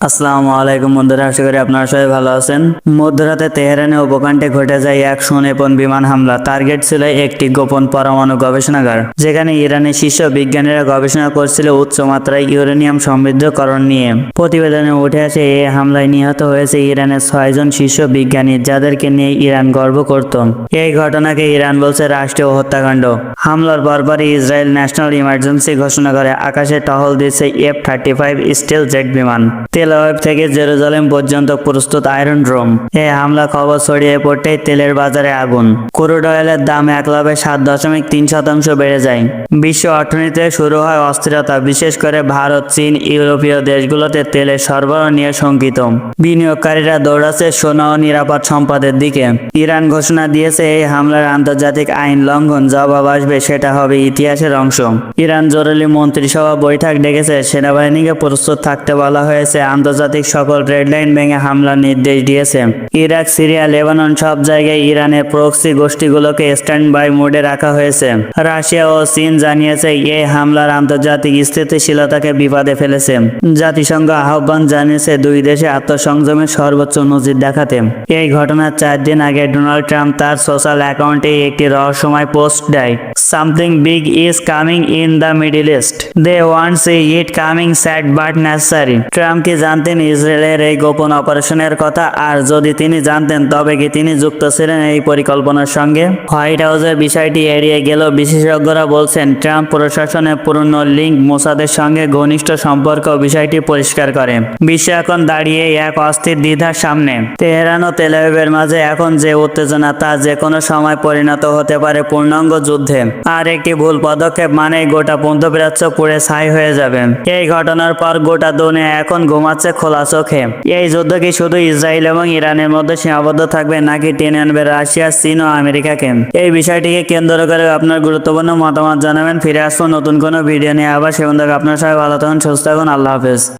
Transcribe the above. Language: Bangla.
আসসালামু আলাইকুম বন্ধুরা, আশা করি আপনারা সবাই ভালো আছেন। মধ্যরাতে তেহরানে উপকণ্ঠে ঘটে যায় এক সুনিপুণ বিমান হামলা। টার্গেট ছিল একটি গোপন পরমাণু গবেষণাগার, যেখানে ইরানের শীর্ষ বিজ্ঞানীরা গবেষণা করছিল উচ্চ মাত্রায় ইউরেনিয়াম সমৃদ্ধকরণ নিয়ে। প্রতিবেদনে উঠে আসে এই হামলায় নিহত হয়েছে ইরানের ছয়জন শীর্ষ বিজ্ঞানী, যাদেরকে নিয়ে ইরান গর্ব করত। এই ঘটনাকে ইরান বলছে রাষ্ট্রীয় হত্যাকাণ্ড। হামলার পরপরই ইসরায়েল ন্যাশনাল ইমার্জেন্সি ঘোষণা করে, আকাশে টহল দিচ্ছে F thirty five stealth jet বিমান। তেল ওয়েব থেকে জেরুজালেম পর্যন্ত প্রস্তুত আয়রন ড্রোম এই হামলা খবর ছড়িয়ে পড়তেই তেলের বাজারে আগুন। ক্রুড অয়েলের দাম একলাভে সাত দশমিক তিন শতাংশ বেড়ে যায়। বিশ্ব অর্থনীতিতে শুরু হয় অস্থিরতা, বিশেষ করে ভারত, চীন, ইউরোপীয় দেশগুলোতে তেলের সরবরাহ নিয়ে শঙ্কিত। বিনিয়োগকারীরা দৌড়াচ্ছে সোনা ও নিরাপদ সম্পদের দিকে। ইরান ঘোষণা দিয়েছে, এই হামলার আন্তর্জাতিক আইন লঙ্ঘন জবাব আসবে, সেটা হবে ইতিহাসের অংশ। ইরান জরুরি মন্ত্রিসভা বৈঠক ডেকেছে, সেনাবাহিনীকে প্রস্তুত থাকতে বলা হয়েছে আন্তর্জাতিক সকল রেড লাইন ভেঙে হামলার নির্দেশ দিয়েছে। ইরাক, সিরিয়া, লেবানন সব জায়গায় ইরানের প্রক্সি গোষ্ঠীগুলোকে স্ট্যান্ড বাই মোডে রাখা হয়েছে। রাশিয়া ও চীন জানিয়েছে এই হামলার আন্তর্জাতিক স্থিতিশীলতাকে বিপদে ফেলেছে। জাতিসংঘ আহ্বান জানিয়েছে দুই দেশে আত্মসংযমের সর্বোচ্চ নজির দেখাতে। এই ঘটনার চার দিন আগে ডোনাল্ড ট্রাম্প তার সোশ্যাল অ্যাকাউন্টে একটি রহস্যময় পোস্ট দেয়। Something big is coming in the Middle East they want see it coming sad but necessary Trump কি জানতেন ইসরায়েলের এই গোপন অপারেশনের কথা? আর যদি তিনি জানতেন, তবে কি তিনি যুক্ত ছিলেন এই পরিকল্পনার সঙ্গে? হোয়াইট হাউসের বিষয়টি এড়িয়ে গেলেও বিশেষজ্ঞরা বলছেন, ট্রাম্প প্রশাসনের পুরনো লিঙ্ক মোসাদের সঙ্গে ঘনিষ্ঠ সম্পর্ক বিষয়টি পরিষ্কার করে। বিশ্ব এখন দাঁড়িয়ে এক অস্থির দ্বিধার সামনে। তেহরান ও তেলাবিবের মাঝে এখন যে উত্তেজনা, তা যে কোনো সময় পরিণত হতে পারে পূর্ণাঙ্গ যুদ্ধে। আর একটি ভুল পদক্ষেপ? মানেই গোটা পন্থপ্রাচ্য পুড়ে ছাই হয়ে যাবে। এই ঘটনার পর গোটা দুনিয়া এখন ঘুমাচ্ছে খোলা চোখে। এই যুদ্ধ কি শুধু ইসরায়েল এবং ইরানের মধ্যে সীমাবদ্ধ থাকবে, নাকি টেনে আনবে রাশিয়া, চীন ও আমেরিকাকে? এই বিষয়টিকে কেন্দ্র করে আপনার গুরুত্বপূর্ণ মতামত জানাবেন। ফিরে আসব নতুন কোনো ভিডিও নিয়ে। আবার সে আপনার সবাই ভালো থাকুন, সুস্থ থাকুন। আল্লাহ হাফেজ।